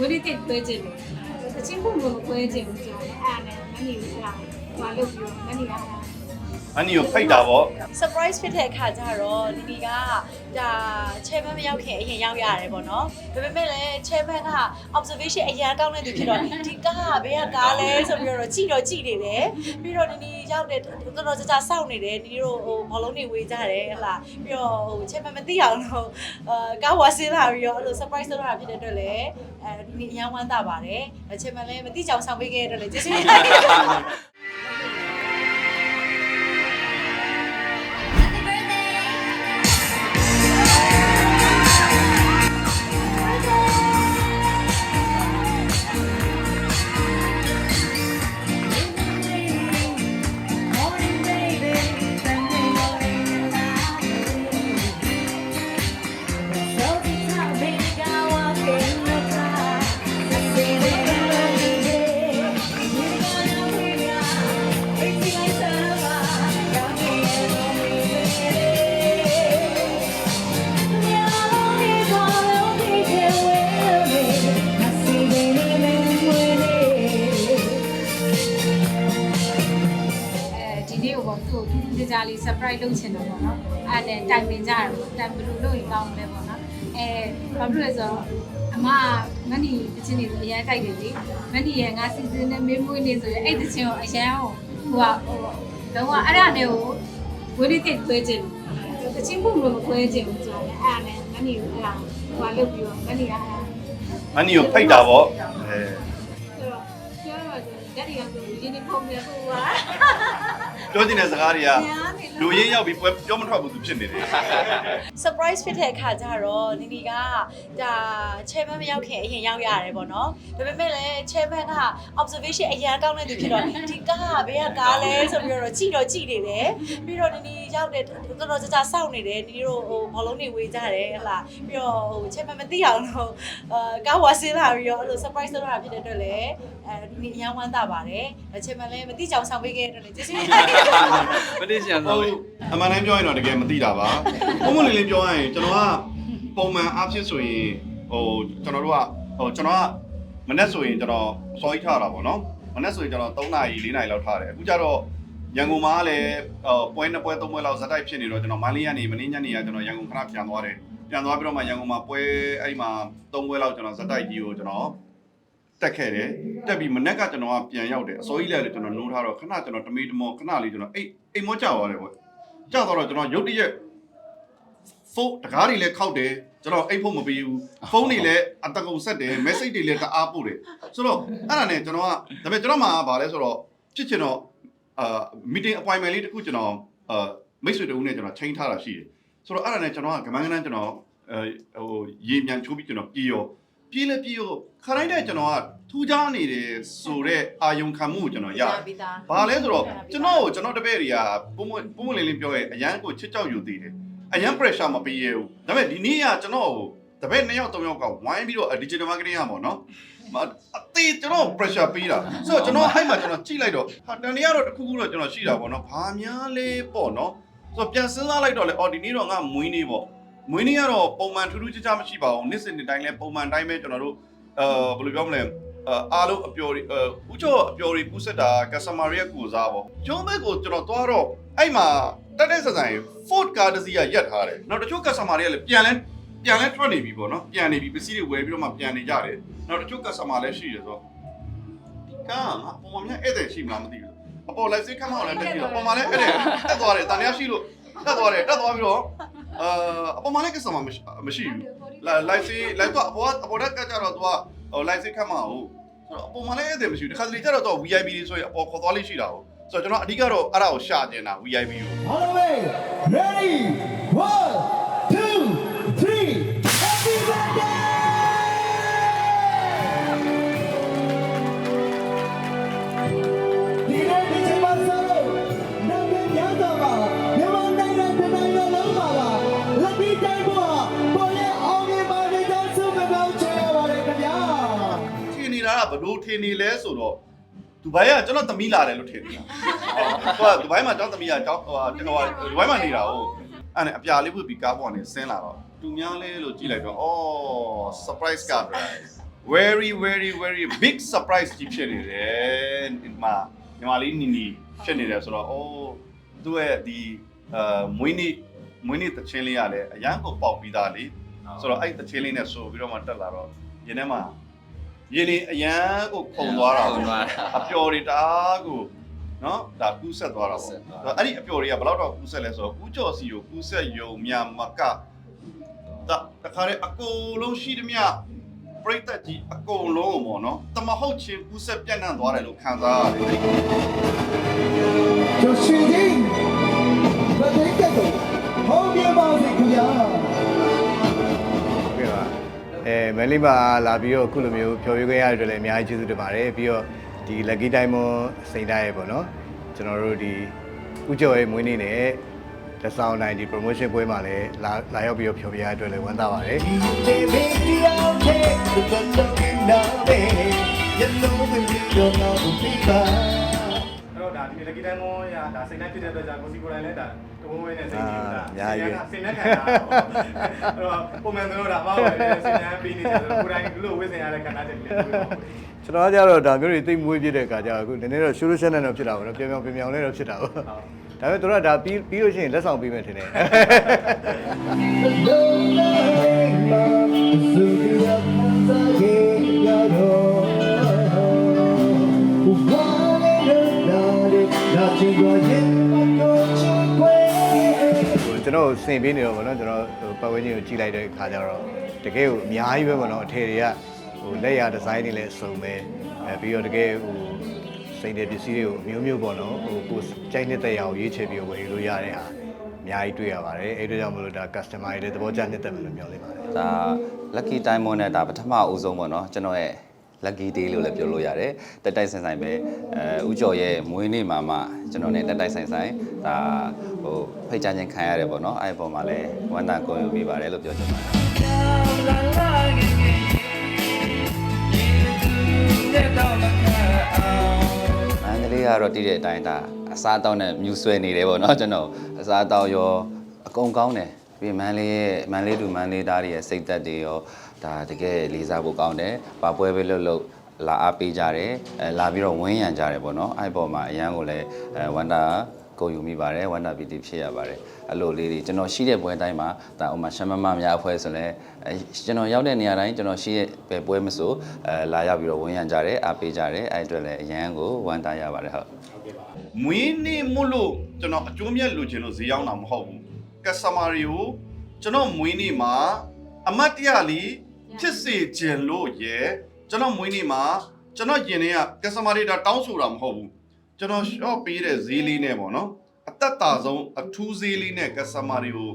ဝိလိတိတွဲခြင်းတယ်တချင်းခုလိုတွဲခြင်းကိုဆိုတယ်အဲ့ဒါနဲ့မနီကိုအဲ့ဒါဟိုလုပ်ပြီးမနီက အဲ့ဒါအန်နီကိုဖိတ်တာပေါ့ surprise ဖြစ်တဲ့အခါကျတော့ဒီဒီကဒါ chairman မရောက်ခင်အရင်ရောက်ရတယ်ပေါ့နော်ဒါပေမဲ့လည်း chairman က observation အရင်ကောင်းတဲ့သူဖြစ်တော့ဒီကားကဘယ်ကကားလဲဆိုပြီးတော့ကြည့်တော့ကြည့်နေတယ်ပြီးတော့ဒီဒီရောက်တဲ့တော်တော်ကြာကြာစောင့်နေတယ်ဒီလိုဟိုဘောလုံးတွေဝေးကြတယ်ဟလာပြီးတော့ဟို chairman မသိအောင်လို့အာကားဝါစင်းလာပြီးတော့အဲ့လို surprise လုပ်တာဖြစ်တဲ့အတွက်လည်းအဲဒီအရင်ဝမ်းသာပါတယ် chairman လည်းမသိကြအောင်ဆောင်ပေးခဲ့တဲ့အတွက်လည်းကျေးဇူးတင်ပါတယ် အဲဒီနေ့ကိုပေါ့သူ့ကိုဒီကြားလေး surprise လုပ်ချင်တယ်ပေါ့နော်အဲ့ဒါနဲ့တိုင်ပင်ကြတယ်ပေါ့တိုင်ဘယ်လိုလုပ်ရင်ကောင်းလဲပေါ့နော်အဲဘာဖြစ်လို့လဲဆိုတော့အမမနီတချင်းတွေအရင်ကြိုက်တယ်လေမနီရဲ့ငါစီစဉ်နဲ့မင်းမွေးနေဆိုရင်အဲ့တချင်းကိုအရင်ဟိုဟိုကဟိုတော့ကအဲ့ဒါနဲ့ကိုဝိလိတိတွဲခြင်းတယ်တချင်းခုလိုတွဲခြင်းကိုဆိုတယ်အဲ့ဒါနဲ့မနီကိုအဲ့ဒါဟိုလုပ်ပြီးတော့မနီကအဲ့ဒါအန်နီကိုဖိတ်တာပေါ့အဲဆိုတော့ပြောရတော့ဓာတ်တွေကဆိုရင်းနေဖုံးနေဟိုက ပြောချင်တဲ့စကားတွေကညာနေလူရင်းရောက်ပြီးပွဲပြောမထွက်ဘူးသူဖြစ်နေတယ် surprise ဖြစ်တဲ့အခါကျတော့နီနီကဒါ chairman မရောက်ခင်အရင်ရောက်ရတယ်ပေါ့နော်ဒါပေမဲ့လည်း chairman က observation အရင်ကောင်းတဲ့သူဖြစ်တော့ဒီကားကဘယ်ကကားလဲဆိုပြီးတော့ကြည့်တော့ကြည့်နေတယ်ပြီးတော့နီနီရောက်တဲ့တော်တော်ကြာကြာစောင့်နေတယ်ဒီလိုဟိုဘောလုံးတွေဝေးကြတယ်ဟလာပြီးတော့ဟို chairman မသိအောင်လို့အာကားဝါစင်းလာပြီးတော့အဲ့လို surprise လုပ်တာဖြစ်တဲ့အတွက်လည်း အဲဒီနေ့အရင်ဝမ်းသာပါတယ် chairman လည်းမသိကြအောင်ဆောင်ပေးခဲ့တဲ့အတွက်လည်းကျေးဇူးတင်ပါတယ်မတိကျန်ဟုတော့တ်အမှန်တမ်းပြောရင်တော့တကယ်မသိတာပါပုံမှန်လေးလေးပြောရရင်ကျွန်တော်ကပုံမှန်အားဖြင့်ဆိုရင်ဟိုကျွန်တော်တို့ကဟိုကျွန်တော်ကမနေ့ဆိုရင်ကျွန်တော်စော်ကြီးထားတာပေါ့နော်မနေ့ဆိုရင်ကျွန်တော်3နာရီ4နာရီလောက်ထားတယ်အခုကျတော့ရန်ကုန်မှာလည်းဟိုပွဲနှစ်ပွဲသုံးပွဲလောက်ဇက်တိုက်ဖြစ်နေတော့ကျွန်တော်မန္တလေးကနေမင်းညနေကကျွန်တော်ရန်ကုန်ခဏပြန်သွားတယ်ပြန်သွားပြီးတော့မှရန်ကုန်မှာပွဲအဲ့ဒီမှာသုံးပွဲလောက်ကျွန်တော်ဇက်တိုက်ကြီးကိုကျွန်တော် တက်ခဲ့တယ်တက်ပြီးမနေ့ကကျွန်တော်ကပြန်ရောက်တယ်အစိုးရလည်းကျွန်တော်နိုးထားတော့ခဏကျွန်တော်တမေးတမောခဏလေးကျွန်တော်အိတ်အိမ်မောကြောက်သွားတယ်ပေါ့ကြောက်သွားတော့ကျွန်တော်ရုတ်တရက်ဖုန်းတကားတွေလည်းခောက်တယ်ကျွန်တော်အိတ်ဖို့မပေးဘူးဖုန်းတွေလည်းအတကုံဆက်တယ် message တွေလည်းတအားပို့တယ်ဆိုတော့အဲ့ဒါနဲ့ကျွန်တော်ကဒါပေမဲ့ကျွန်တော်မှာဗာလဲဆိုတော့ဖြစ်ချင်တော့အာ meeting appointment လေးတစ်ခုကျွန်တော်အာမိတ်ဆွေတဦးနဲ့ကျွန်တော်ချိန်ထားတာရှိတယ်ဆိုတော့အဲ့ဒါနဲ့ကျွန်တော်ကကမန်းကနန်းကျွန်တော်အဲဟိုရေမြန်ချိုးပြီးကျွန်တော်ပြေးရော ပြေးလဲပြေးရောခရိုင်းတဲ့ကျွန်တော်ကထူးခြားနေတယ်ဆိုတော့အာယုံခံမှုကိုကျွန်တော်ရတယ် ပြီးသား ဘာလဲဆိုတော့ကျွန်တော်ကိုကျွန်တော်တပည့်တွေကပုံမပုံမလေးလေးပြောရဲအရန်ကိုချစ်ကြောက်ယူသေးတယ်အရန် pressure မပေးရဘူးဒါပေမဲ့ဒီနေ့ကကျွန်တော်ကိုတပည့်2ယောက်3ယောက်ကဝိုင်းပြီးတော့ digital marketing ရပါတော့နော်မအသေးကျွန်တော် pressure ပေးတာဆိုတော့ကျွန်တော်အဲ့မှာကျွန်တော်ကြည့်လိုက်တော့ဟာတန်တရားတော့တစ်ခုခုတော့ကျွန်တော်ရှိတာပေါ့နော်ဘာများလဲပေါ့နော်ဆိုတော့ပြန်စဉ်းစားလိုက်တော့လေအော်ဒီနေ့တော့ငါမွေးနေ့ပေါ့ မွေးနေ့ကတော့ပုံမှန်ထူးထူးခြားခြားမရှိပါဘူးနေ့စဉ်နေ့တိုင်းလဲပုံမှန်တိုင်းပဲကျွန်တော်တို့အဲဘယ်လိုပြောမလဲအာအားလုံးအပျော်တွေအဲဥကျော်အပျော်တွေပူးဆက်တာ customer ရဲ့ကိုစားပေါ့ကျုံးဘက်ကိုကျွန်တော်သွားတော့အဲ့မှာတက်တဲ့ဆက်ဆိုင် Ford car တစ်စီးကရက်ထားတယ်နောက်တချို့ customer တွေကလည်းပြန်လဲပြန်လဲထွက်နေပြီပေါ့နော်ပြန်နေပြီပစ္စည်းတွေဝယ်ပြီးတော့မှပြန်နေကြတယ်နောက်တချို့ customer လည်းရှိတယ်ဆိုတော့ဒီကားငါပုံမှန်များဧည့်သည်ရှိမလားမသိဘူးအပေါ်လိုက်စိတ်ခမ်းမအောင်လည်းတက်ပြီးတော့ပုံမှန်လည်းဧည့်သည်တက်သွားတယ်တန်တရားရှိလို့တက်သွားတယ်တက်သွားပြီးတော့ အာအပေါ်မှာလည်း customer မရှိဘူးလာ live say live တော့အပေါ်အပေါ်ကကြတော့ तू ကဟို live say ခတ်မှာဟုတ်ဆိုတော့အပေါ်မှာလည်းအဲ့တယ်မရှိဘူးတခါတလေကြတော့ तू VIP တွေဆိုရင်အပေါ်ခေါ်သွားလေးရှိတာဟုတ်ဆိုတော့ကျွန်တော်အဓိကတော့အဲ့ဒါကိုရှာကျင်တာ VIP ကို All the way ready 1 လို့ထင်နေလဲဆိုတော့ဒူဘိုင်းကကျွန်တော်သမီးလာတယ်လို့ထင်နေတာဟုတ်သူကဒူဘိုင်းမှာကျောင်းသမီးကကျောင်းဟိုဟာဟိုဒူဘိုင်းမှာနေတာဟုတ်အဲ့နဲ့အပြာလေးဖွင့်ပြီးကားပေါ်ကနေဆင်းလာတော့တူများလဲလို့ကြည့်လိုက်တော့အော် surprise က very very very big surprise ကြီးဖြစ်နေတယ်ဒီမှာညီမလေးနီနီဖြစ်နေတယ်ဆိုတော့အော်သူ့ရဲ့ဒီအာမွေးနေ့မွေးနေ့တချင်းလေးကလည်းအရန်ကိုပေါက်ပြီးသားလေဆိုတော့အဲ့တချင်းလေးနဲ့ဆိုပြီးတော့မှတက်လာတော့ရင်ထဲမှာ ရင်လေးအရန်ကိုခုန်သွားတာခုန်သွားတာအပျော်တွေတအားကိုနော်ဒါကူးဆက်သွားတာကူးဆက်ပေါ့သွားတာအဲ့ဒီအပျော်တွေကဘယ်တော့တော့ကူးဆက်လဲဆိုတော့ဦးကျော်စီကိုကူးဆက်ယုံမြမကဒါတခါလေအကုန်လုံးရှိသမျှပရိသတ်ကြီးအကုန်လုံးကိုပေါ့နော်တမဟုတ်ချင်းကူးဆက်ပြန့်နှံ့သွားတယ်လို့ခံစားရတယ် အဲမန်လေးမှာလာပြီးတော့အခုလိုမျိုးဖြော်ပြခဲ့ရတဲ့အတွက်လည်းအများကြီးကျေးဇူးတင်ပါတယ်ပြီးတော့ဒီ lucky diamond စိန်တိုင်းရဲ့ပေါ့နော်ကျွန်တော်တို့ဒီဥကျော်ရဲ့မွေးနေ့နဲ့လက်ဆောင်တိုင်းဒီ promotion ပွဲမှာလည်းလာလာရောက်ပြီးတော့ဖြော်ပြရတဲ့အတွက်လည်းဝမ်းသာပါတယ် Baby, I'll take the looking now, baby. You know when you don't know the people. အဲ့တော့ဒါဒီ lucky diamond ရဒါစိတ်နဲ့ဖြစ်တဲ့အတွက်ကြောင့်ကိုစီကိုယ်တိုင်လည်းဒါတ ဝန်းဝဲနဲ့စိတ်ကြီးတာစိတ်နဲ့ခံတာအဲ့တော့ပုံမှန်တော့ဒါပေါ့လေစိတ်နဲ့ပြီးနေတယ်ဆိုတော့ကိုယ်တိုင်ဒီလိုဝေ့စင်ရတဲ့ခန္ဓာချက်တွေလည်းတွေ့ပါဘူးကျွန်တော်ကကြတော့ဒါမျိုးတွေသိပ်မွေးပြတဲ့အခါကျတော့အခုနည်းနည်းတော့ solution နဲ့တော့ဖြစ်တာပေါ့နော်ပြောင်ပြောင်ပြောင်ပြောင်လေးတော့ဖြစ်တာပေါ့ဒါပေမဲ့တို့ကဒါပြီးပြီးလို့ရှိရင်လက်ဆောင်ပေးမယ်ထင်တယ်ဟို ကျွန်တော်ဆင်ပေးနေတော့ဗောနော်ကျွန်တော်ဟိုပတ်ဝန်းကျင်ကိုကြည့်လိုက်တဲ့အခါကျတော့တကယ်ကိုအများကြီးပဲဗောနော်အထည်တွေကဟိုလက်ရဒီဇိုင်းတွေလည်းအစုံပဲအဲပြီးတော့တကယ်ဟိုစိတ်တဲ့ပစ္စည်းတွေကိုအမျိုးမျိုးပေါ့နော်ဟိုကိုယ်ကြိုက်နေတဲ့ရအောင်ရွေးချယ်ပြီးဝယ်လို့ရတဲ့ဟာအများကြီးတွေ့ရပါတယ်အဲ့ဒါကြောင့်မလို့ဒါ customer တွေလည်းသဘောကျနှစ်သက်မယ်လို့ပြောလိုက်ပါတယ်ဒါ lucky diamond နဲ့ဒါပထမအဦးဆုံးပေါ့နော်ကျွန်တော်ရဲ့ lucky day လို့လည်းပြောလို့ရတယ်တက်တိုက်ဆိုင်ဆိုင်ပဲအဲဥကျော်ရဲ့မွေးနေ့မှာမှကျွန်တော်နဲ့တက်တိုက်ဆိုင်ဆိုင်ဒါဟိုဖိတ်ကြားခြင်းခံရတယ်ပေါ့နော်အဲ့ဒီပုံမှာလည်းဝမ်းသာကိုယ်ယူမိပါတယ်လို့ပြောချင်ပါတယ်မန္တလေးကတော့တည်တဲ့အတိုင်းဒါအစားအသောက်နဲ့မြူဆွဲနေတယ်ပေါ့နော်ကျွန်တော်အစားအသောက်ရောအကုန်ကောင်းတယ် ပြီးမန္တလေးရဲ့မန္တလေးလူမန္တလေးသားတွေရဲ့စိတ်သက်တွေရောဒါတကယ်လေးစားဖို့ကောင်းတယ်။ပါပွဲပဲလို့လို့လာအားပေးကြတယ်အဲလာပြီးတော့ဝင်းရံကြတယ်ပေါ့နော်အဲ့ဒီပေါ်မှာအရန်ကိုလည်းအဲဝန္တာကိုယူမိပါတယ်ဝန္တာပီတီဖြစ်ရပါတယ်အဲ့လိုလေးတွေကျွန်တော်ရှိတဲ့ပွဲတိုင်းမှာဒါဥမာရှမ်းမမများအဖွဲ့ဆိုလဲအဲကျွန်တော်ရောက်တဲ့နေရာတိုင်းကျွန်တော်ရှိတဲ့ပဲပွဲမဆိုအဲလာရောက်ပြီးတော့ဝင်းရံကြတယ်အားပေးကြတယ်အဲ့အတွက်လည်းအရန်ကိုဝမ်းတာရပါတယ်ဟုတ်မွေးနေ့မို့လို့ကျွန်တော်အကျိုးမြတ်လိုချင်လို့ဈေးရောက်တာမဟုတ်ဘူး customer တွေကိုကျွန်တော်မွေးနေ့မှာအမတ်တရလေးဖြစ်စေခြင်းလို့ရယ်ကျွန်တော်မွေးနေ့မှာကျွန်တော်ယင်တွေက customer တွေဒါတောင်းဆိုတာမဟုတ်ဘူးကျွန်တော် shop ပေးတဲ့ဈေးလေးနဲ့ပေါ့နော်အသက်တာဆုံးအထူးဈေးလေးနဲ့ customer တွေကို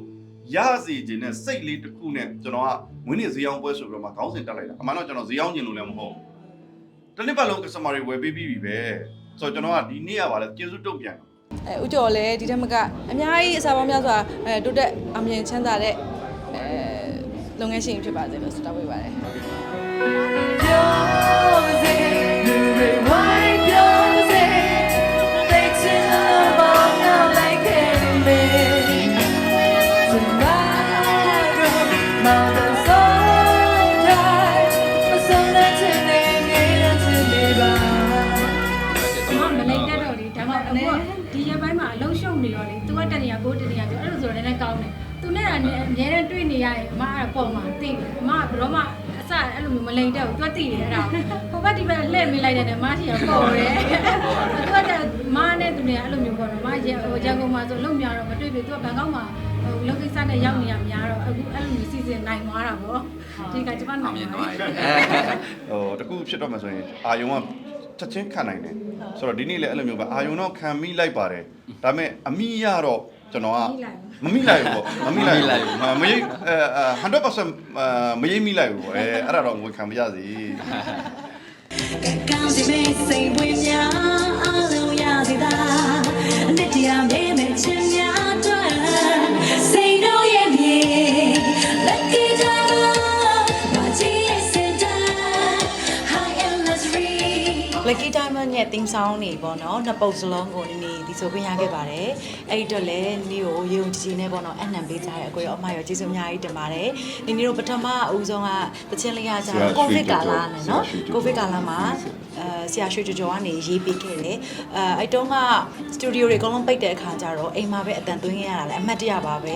ရစီခြင်းနဲ့စိတ်လေးတစ်ခုနဲ့ကျွန်တော်ကမွေးနေ့ဈေးအောင်ပွဲဆိုပြီးတော့မှခေါင်းစဉ်တက်လိုက်တာအမှန်တော့ကျွန်တော်ဈေးအောင်ကျင်လို့လည်းမဟုတ်ဘူးတစ်နှစ်ပတ်လုံး customer တွေဝယ်ပေးပြီးပြီပဲဆိုတော့ကျွန်တော်ကဒီနေ့ကပါလဲကျေးဇူးတုတ်ပြန်တယ် အဲဥကျော်လည်းဒီထက်မကအများကြီးအစာပေါင်းများစွာအဲတိုးတက်အောင်မြင်ချမ်းသာတဲ့အဲလုပ်ငန်းရှင်ဖြစ်ပါစေလို့ဆုတောင်းပေးပါတယ် ဒီရက်ပိုင်းမှာအလုံးရှုံနေရောလေသူကတနေရကိုတနေရဆိုအဲ့လိုဆိုတော့လည်းကောင်းတယ်သူနဲ့ကအမြဲတမ်းတွေ့နေရရင်အမအဲ့ပုံမှာသိတယ်အမကဘယ်တော့မှအစအဲ့လိုမျိုးမလိမ့်တတ်ဘူးသူကသိတယ်အဲ့ဒါဟိုဘက်ဒီဘက်လှည့်မိလိုက်တဲ့မရှိရပေါ်တယ်သူကတမနဲ့သူနဲ့အဲ့လိုမျိုးပေါ့နော်မရဟိုရန်ကုန်မှာဆိုလုံများတော့မတွေ့ပြီသူကဘန်ကောက်မှာဟိုလုံကိစ္စနဲ့ရောက်နေရများတော့အခုအဲ့လိုမျိုးစီစဉ်နိုင်သွားတာပေါ့ဒီကကျမနိုင်သွားတယ်ဟိုတကူဖြစ်တော့မှဆိုရင်အာယုံက ချက်ချင်းခံနိုင်တယ်ဆိုတော့ဒီနေ့လည်းအဲ့လိုမျိုးပဲအာယုံတော့ခံမိလိုက်ပါတယ်ဒါပေမဲ့အမိရတော့ကျွန်တော်ကမမိလိုက်ဘူးပေါ့မမိလိုက်ဘူးမရိအဲ100%မရိမိလိုက်ဘူးပေါ့အဲအဲ့ဒါတော့ငွေခံမရစီကောင်းစီမေးစိတ်ဝင်များအလုံးရစီတာအနှစ်တရာမေးမဲ့ချင်များ lucky diamond ရဲ့ theme song တွေပေါ့နော်နှစ်ပုတ်စလုံးကိုနီနီဒီဆိုခွင့်ရခဲ့ပါတယ်အဲ့ဒီတော့လည်းနီကိုရုံကြည်နေပေါ့နော်အနံပေးကြတဲ့အကိုရောအမရောကျေးဇူးအများကြီးတင်ပါတယ်နီနီတို့ပထမအဦးဆုံးကတချင်းလေးရကြတော့ကိုဗစ်ကာလနဲ့နော်ကိုဗစ်ကာလမှာအဲဆရာရွှေကျော်ကျော်ကနေရေးပေးခဲ့တယ်အဲအဲ့တုန်းကစတူဒီယိုတွေအကုန်လုံးပိတ်တဲ့အခါကျတော့အိမ်မှာပဲအတန်သွင်းရရတာလေအမှတ်တရပါပဲ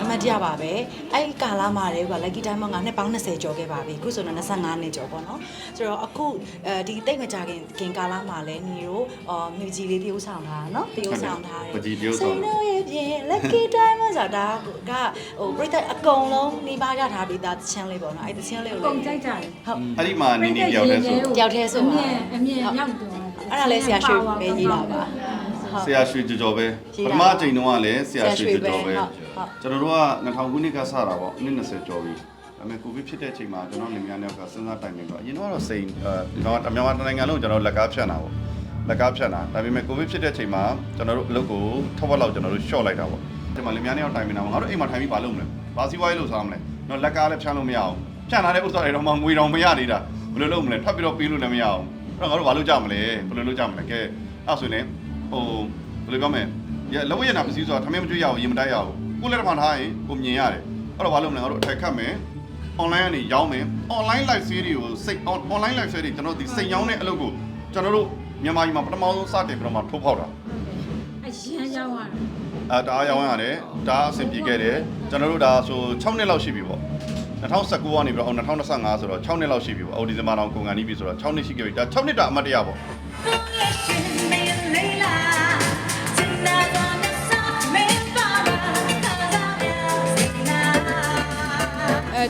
အမှတ်တရပါပဲအဲ့ဒီကာလမှာလေက lucky time ကနှစ်ပေါင်း20ကျော်ခဲ့ပါပြီအခုဆိုတော့25နှစ်ကျော်ပေါ့နော်ဆိုတော့အခုအဲဒီတိတ်မကြခင်ခင်ကာလမှာလဲညီတို့အော်မြူကြီးလေးတရုပ်ဆောင်ထားတာနော်တရုပ်ဆောင်ထားတယ်ပကြီးတရုပ်ဆောင်စိတ်တို့ရဲ့ပြင် lucky time ဆိုတာကဟိုပြိတ္တအကုန်လုံးနေပါရထားပြီးသားသချင်းလေးပေါ့နော်အဲ့သချင်းလေးကိုပုံကြိုလေက်ကြတယ်ဟုတ်အဲ့ဒီမှာနီနီတယောက်တည်းဆိုတယောက်တည်းဆိုအပါမြင်အမြင်ရောက်တော့အဲ့ဒါလဲဆရာရွှေပဲရေးတာပါဟုတ်ဆရာရွှေကြော်ကြော်ပဲရေးပတာထမအချိန်တုန်းကလည်းဆရာရွှေကြော်ကြော်ပဲဟုတ်ဟုတ်ကျွန်တော်တို့က2000ခုနှစ်ကစတာပေါ့အနည်း20ကျော်ပြီ ဒါပေမဲ့ကိုဗစ်ဖြစ်တဲ့အချိန်မှာကျွန်တော်လင်မယားနှစ်ယောက်ကစဉ်းစားတိုင်ပင်တော့အရင်တော့စိန်အဲဒီတော့အမြန်မာနိုင်ငံလုံးကျွန်တော်လက်ကားဖြတ်တာပေါ့လက်ကားဖြတ်တာဒါပေမဲ့ကိုဗစ်ဖြစ်တဲ့အချိန်မှာကျွန်တော်တို့အလုပ်ကိုထောက်ဝက်လောက်ကျွန်တော်တို့ short လိုက်တာပေါ့ဒီမှာလင်မယားနှစ်ယောက်တိုင်ပင်တာပေါ့ငါတို့အိမ်မှာထိုင်ပြီးဘာလုပ်မလဲဘာစီးပွားရေးလုပ်စားမလဲတော့လက်ကားလည်းဖြတ်လို့မရအောင်ဖြတ်လာတဲ့ဥစ္စာတွေတော့မှငွေတောင်မရနေတာဘယ်လိုလုပ်မလဲထပ်ပြီးတော့ပေးလို့လည်းမရအောင်အဲ့တော့ငါတို့ဘာလုပ်ကြမလဲဘယ်လိုလုပ်ကြမလဲကဲအဲ့ဆိုရင်ဟိုဘယ်လိုပြောမလဲရလက်ဝဲရနာပစ္စည်းဆိုတာထမင်းမကျွေးရအောင်ရင်မတိုက်ရအောင်ကိုလက်ထမထားရင်ကိုမြင်ရတယ်အဲ့တော့ဘာလုပ်မလဲငါတို့အထက်ခတ်မယ် online ကနေရောင်းမယ် online live sale တွေကိုစိတ် online live sale တွေကျွန်တော်ဒီစိတ်ရောင်းတဲ့အလုပ်ကိုကျွန်တော်တို့မြန်မာပြည်မှာပထမဆုံးစတင်ပြီးတော့မှထိုးဖောက်တာအရင်ရောက်ရတယ်အဲဒါအားရောင်းရတယ်ဒါအဆင်ပြေခဲ့တယ်ကျွန်တော်တို့ဒါဆို6နှစ်လောက်ရှိပြီပေါ့2019ကနေပြီးတော့2025ဆိုတော့6နှစ်လောက်ရှိပြီပေါ့အော်ဒီဇင်ဘာလောက်ကုန်ကန်ပြီးပြီဆိုတော့6နှစ်ရှိခဲ့ပြီဒါ6နှစ်တာအမှတ်တရပေါ့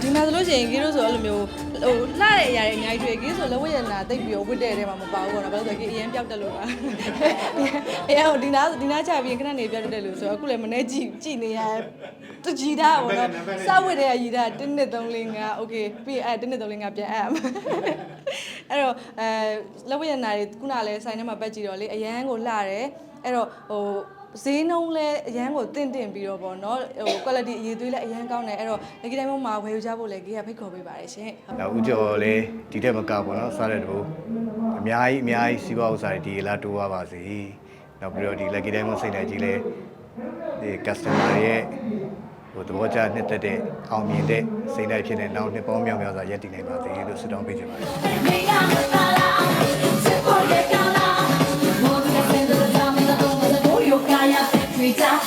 ဒီမှာဆိုလို့ရှိရင်ဂီတို့ဆိုအဲ့လိုမျိုးဟိုလှတဲ့အရာတွေအများကြီးတွေ့ဂီဆိုလက်ဝတ်ရနာတိတ်ပြီးတော့ဝတ်တဲ့ထဲမှာမပါဘူးကောနော်ဘာလို့လဲဆိုတော့ဂီအရင်ပျောက်တက်လို့ပါအရင်ဒီနာဒီနာချပြီးခဏနေပျောက်တက်တယ်လို့ဆိုတော့အခုလည်းမနေ့ကြည့်ကြည့်နေရတူကြီးတာကောနော်စဝတ်တဲ့အရာ1 2 3 4 5 okay ပြီးအဲ့1 2 3 4ပြန်အပ်အဲ့တော့အဲလက်ဝတ်ရနာတွေခုနလဲဆိုင်ထဲမှာပတ်ကြည့်တော့လေအရန်ကိုလှတယ်အဲ့တော့ဟို ဈေးနှုန်းလဲအရန်ကိုတင့်တင့်ပြီးတော့ဗောနော်ဟို quality အရေးသွေးလဲအရန်ကောင်းတယ်အဲ့တော့ lucky time မှာဝယ်ယူကြဖို့လဲကြီးကဖိတ်ခေါ်ပေးပါတယ်ရှင်ဟုတ်နောက်ဦးကျော်လည်းဒီထက်မကပေါ့နော်စားတဲ့တူအများကြီးအများကြီးစီးပွားဥစ္စာတွေဒီလာတိုးသွားပါစေနောက်ပြီးတော့ဒီ lucky diamond စိတ်နဲ့ကြီးလဲဒီ customer ရဲ့ဟိုသဘောကျနှစ်သက်တဲ့အောင်မြင်တဲ့စိတ်နဲ့ဖြစ်တဲ့နောက်နှစ်ပေါင်းမြောက်များစွာရပ်တည်နိုင်ပါစေလို့ဆုတောင်းပေးချင်ပါတယ် down.